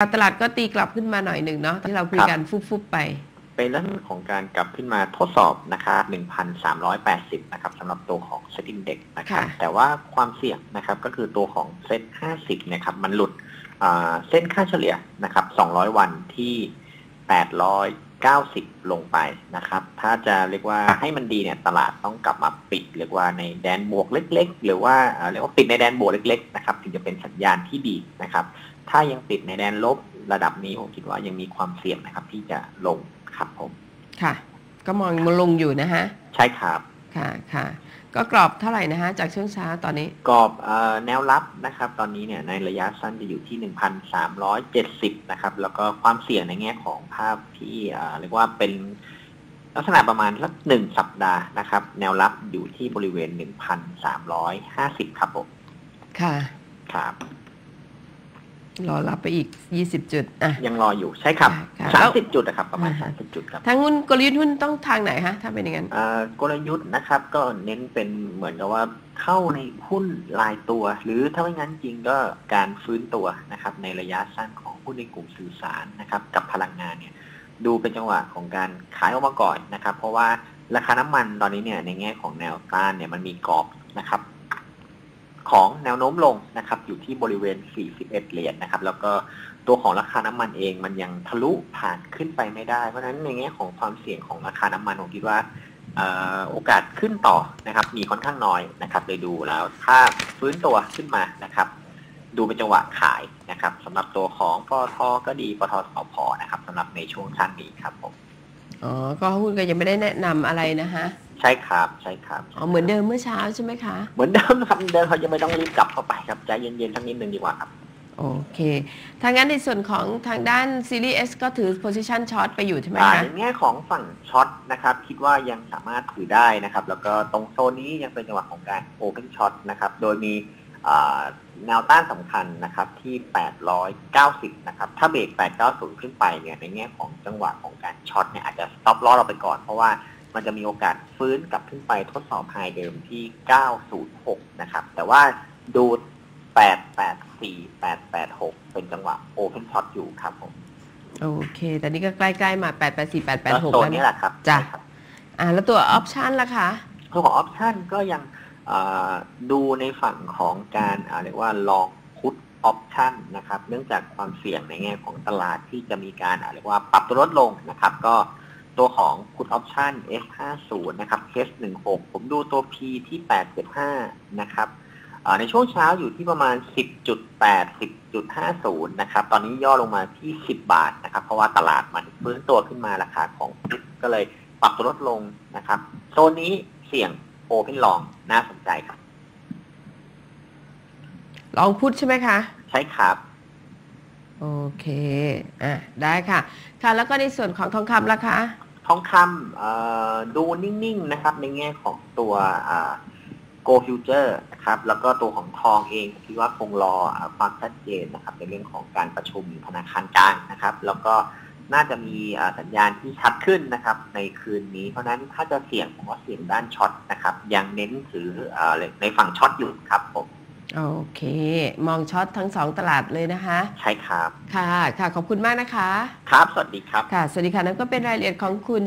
ตลาดก็ตีกลับขึ้นมาหน่อยหนึ่งเนาะที่เราคุยกันฟุบๆไป เป็นเรื่องของการกลับขึ้นมาทดสอบนะครับ1,380 นะครับสำหรับตัวของ Set Index นะครับค่ะแต่ว่าความเสี่ยงนะครับก็คือตัวของ Set 50 นะครับ มันหลุดอ่าเส้นค่าเฉลี่ยนะครับ200 วันที่ 890 ลงไปนะครับ ถ้าจะเรียกว่าให้มันดีเนี่ยตลาดต้องกลับมาปิดเรียกว่าในแดนบวกเล็ก ๆ หรือว่าอ่าเรียกว่าปิดในแดนบวกเล็กๆนะครับถึงจะเป็นสัญญาณที่ดีนะครับ ถ้ายังติดในแดนลบระดับนี้ผมคิดว่ายังมีความเสี่ยงนะครับ ที่จะลงครับผม ค่ะ ก็มองมันลงอยู่นะฮะ ใช่ครับ ค่ะค่ะ ก็กรอบเท่าไหร่นะฮะจากช่วงเช้าตอนนี้ กรอบเอ่อแนวรับนะครับ ตอนนี้เนี่ยในระยะสั้นจะอยู่ที่ 1,370 นะครับ แล้วก็ความเสี่ยงในแง่ของภาพที่เอ่อเรียกว่าเป็นลักษณะประมาณสักหนึ่งสัปดาห์นะครับ แนวรับอยู่ที่บริเวณ 1,350 ครับผม ค่ะ ครับ รอรับไปอีก 20 จุดอะยังรออยู่ใช่ครับค่ะแล้ว30จุดนะครับประมาณอ่าฮะ30จุดครับทางหุ้นกลยุทธ์หุ้นต้องทางไหนฮะถ้าเป็นอย่างนั้นเอ่อกลยุทธ์นะครับก็เน้นเป็นเหมือนกับว่าเข้าในหุ้นรายตัว หรือถ้าไม่งั้นจริงก็การฟื้นตัวนะครับในระยะสั้นของหุ้นในกลุ่มสื่อสารนะครับกับพลังงานเนี่ยดูเป็นจังหวะของการขายออกมาก่อนนะครับ เพราะว่าราคาน้ำมันตอนนี้เนี่ยในแง่ของแนวต้านเนี่ยมันมีกรอบนะครับ ของแนวโน้มลงนะครับอยู่ที่บริเวณ 41 เหรียญนะครับ แล้วก็ตัวของราคาน้ำมันเองมันยังทะลุผ่านขึ้นไปไม่ได้ เพราะฉะนั้นในแง่ของความเสี่ยงของราคาน้ำมันผมคิดว่าออโอกาสขึ้นต่อนะครับ มีค่อนข้างน้อยนะครับเลยดูแล้วถ้าฟื้นตัวขึ้นมานะครับ ดูเป็นจังหวะขายนะครับสำหรับตัวของปตทก็ดีปตทสพนะครับสำหรับในช่วงชั้นนี้ครับผมอ๋อก็หุ้นก็ยังไม่ได้แนะนำอะไรนะฮะ ใช่ครับใช่ครับอ๋อเหมือนเดิมเมื่อเช้าใช่ไหมคะ เหมือนเดิมนะครับเดิมเขายังไม่ต้องรีบกลับเข้าไปครับใจเย็นๆสักนิดนึงดีกว่าครับโอเคทางนั้นในส่วนของทางด้านซีรีส์ S ก็ถือ position short ไปอยู่ใช่ไหมอ่าคะในแง่ของฝั่งช็อตนะครับ คิดว่ายังสามารถถือได้นะครับ แล้วก็ตรงโซนนี้ยังเป็นจังหวะของการโอเพนช็อตนะครับ โดยมีอ่าแนวต้านสำคัญนะครับที่ 890 นะครับ ถ้าเบรก 890 ขึ้นไปเนี่ยในแง่ของจังหวะของการช็อตเนี่ยอาจจะสต็อปลอเราไปก่อน เพราะว่า มันจะมีโอกาสฟื้นกลับขึ้นไปทดสอบไฮเดิมที่ 906 นะครับ แต่ว่าดู 884 886 เป็นจังหวะโอเพนช็อตอยู่ครับผม โอเค แต่นี่ก็ใกล้ๆมา 8 8 4 8 8 6โซนแล้วนี้นะแหละครับจ้ะใช่ครับอ่า แล้วตัว option ล่ะคะตัวของออปชันก็ยังเอ่อดูในฝั่งของการอ่าเรียกว่าลองพุทออปชันนะครับ เนื่องจากความเสี่ยงในแง่ของตลาดที่จะมีการอ่าเรียกว่าปรับตัวลดลงนะครับ ก็ ตัวของพุทออปชัน S50 นะครับ H16 ผมดูตัว P ที่8.5นะครับอ่าในช่วงเช้าอยู่ที่ประมาณ 10.8 10.50 นะครับ ตอนนี้ย่อลงมาที่ 10 บาทนะครับ เพราะว่าตลาดมันฟื้นตัวขึ้นมาราคาของพุทก็เลยปรับตัวลดลงนะครับ โซนนี้เสี่ยงโอเพนลองน่าสนใจครับ ลองพูดใช่ไหมคะ ใช่ครับ โอเค อะ ได้ค่ะ ค่ะ แล้วก็ในส่วนของทองคำล่ะคะ ทองคำดูนิ่งๆนะครับ ในแง่ของตัวโกลฟิวเจอร์นะครับ แล้วก็ตัวของทองเองคิดว่าคงรออความชัดเจนนะครับ ในเรื่องของการประชุมธนาคารกลางนะครับ แล้วก็น่าจะมีสัญญาณที่ชัดขึ้นนะครับ ในคืนนี้ เพราะนั้นถ้าจะเสี่ยงผมว่าเสี่ยงด้านช็อตนะครับ ยังเน้นถืออในฝั่งช็อตอยู่ครับผม โอเค มองช็อตทั้งสองตลาดเลยนะคะ ใช่ครับ ค่ะ ค่ะ ขอบคุณมากนะคะ ครับ สวัสดีครับ ค่ะ สวัสดีค่ะ นั่นก็เป็นรายละเอียดของคุณ